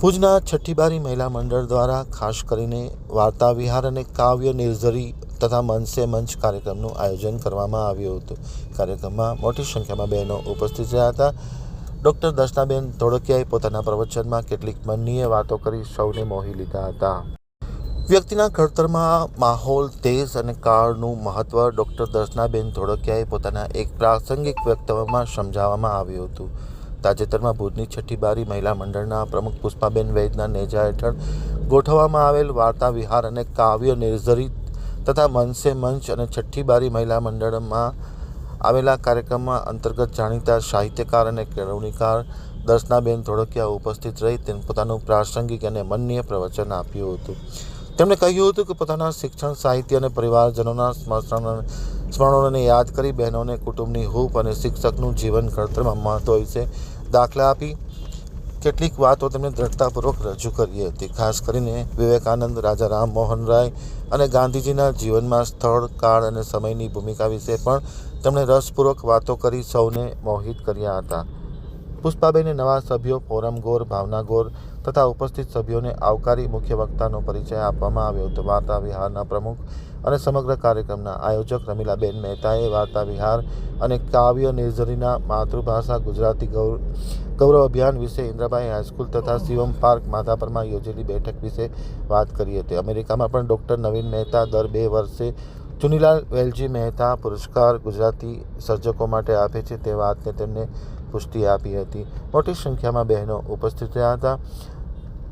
ભુજના છઠ્ઠીબારી મહિલા મંડળ દ્વારા ખાસ કરીને વાર્તા વિહાર અને કાવ્ય નિર્ઝરી તથા મનસે મંચ કાર્યક્રમનું આયોજન કરવામાં આવ્યું હતું. કાર્યક્રમમાં મોટી સંખ્યામાં બહેનો ઉપસ્થિત રહ્યા હતા. ડૉક્ટર દર્શનાબેન ધોળકિયાએ પોતાના પ્રવચનમાં કેટલીક મનનીય વાતો કરી સૌને મોહી લીધા હતા. વ્યક્તિના ઘડતરમાં માહોલ, તેજ અને કાળનું મહત્ત્વ ડૉક્ટર દર્શનાબેન ધોળકિયાએ પોતાના એક પ્રાસંગિક વક્તવ્યમાં સમજાવવામાં આવ્યું હતું. તાજેતરમાં ભુજની છઠ્ઠી બારી મહિલા મંડળના પ્રમુખ પુષ્પાબેન વૈદના નેજા હેઠળ ગોઠવવામાં આવેલ વાર્તા, વિહાર અને કાવ્ય નિર્ઝરી તથા મનસે મંચ અને છઠ્ઠી બારી મહિલા મંડળમાં આવેલા કાર્યક્રમમાં અંતર્ગત જાણીતા સાહિત્યકાર અને કેળવણીકાર દર્શનાબેન ધોળકિયા ઉપસ્થિત રહી તેને પોતાનું પ્રાસંગિક અને મનનીય પ્રવચન આપ્યું હતું. તેમણે કહ્યું હતું કે પોતાના શિક્ષણ, સાહિત્ય અને પરિવારજનોના સ્મરણ સ્મરણોને યાદ કરી બહેનોને કુટુંબની હૂપ અને શિક્ષકનું જીવન ઘડતરમાં મહત્વ વિશે દાખલા આપી. કેટલીક વાતો તેમણે દ્રઢતાપૂર્વક રજૂ કરી હતી. ખાસ કરીને વિવેકાનંદ, રાજા રામ મોહન રાય અને ગાંધીજીના જીવનમાં સ્થળ, કાળ અને સમયની ભૂમિકા વિશે પણ તેમણે રસપૂર્વક વાતો કરી સૌને મોહિત કર્યા હતા. પુષ્પાબેને નવા સભ્યો ફોરમ ગોર, ભાવના ગોર તથા ઉપસ્થિત સભ્યોને આવકારી મુખ્ય વક્તાનો પરિચય આપવામાં આવ્યો હતો. વાર્તા વિહારના પ્રમુખ અને સમગ્ર કાર્યક્રમના આયોજક રમીલાબેન મહેતાએ વાર્તા વિહાર અને કાવ્ય નિર્ઝરીના માતૃભાષા ગુજરાતી ગૌર, ગૌરવ અભિયાન વિશે ઇન્દ્રાબાઈ હાઈસ્કૂલ તથા શિવમ પાર્ક માધાપરમાં યોજેલી બેઠક વિશે વાત કરી હતી. અમેરિકામાં પણ ડૉક્ટર નવીન મહેતા દર બે વર્ષે ચુનીલાલ વેલજી મહેતા પુરસ્કાર ગુજરાતી સર્જકો માટે આપે છે. તે વાતને તેમને પુષ્ટિ આપી હતી. મોટી સંખ્યામાં બહેનો ઉપસ્થિત રહ્યા હતા.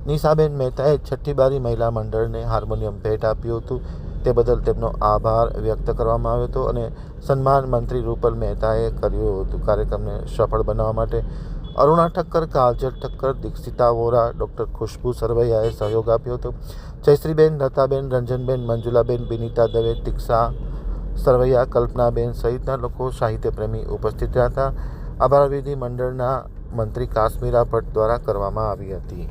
નિશાબેન મહેતાએ છઠ્ઠી બારી મહિલા મંડળને હાર્મોનિયમ ભેટ આપ્યું હતું. તે બદલ તેમનો આભાર વ્યક્ત કરવામાં આવ્યો હતો અને સન્માન મંત્રી રૂપલ મહેતાએ કર્યું હતું કાર્યક્રમને સફળ બનાવવા માટે. અરુણા ઠક્કર, કાજલ ઠક્કર, દીક્ષિતા વોરા, ડૉક્ટર ખુશ્બુ સરવૈયાએ સહયોગ આપ્યો હતો. જયશ્રીબેન, લતાબેન, રંજનબેન, મંજુલાબેન, બિનિતા દવે, તિક્ષા સરવૈયા, કલ્પનાબેન સહિતના લોકો સાહિત્યપ્રેમી ઉપસ્થિત રહ્યા હતા. આભાર વિધિ મંડળના મંત્રી કાશ્મીરા ભટ્ટ દ્વારા કરવામાં આવી હતી.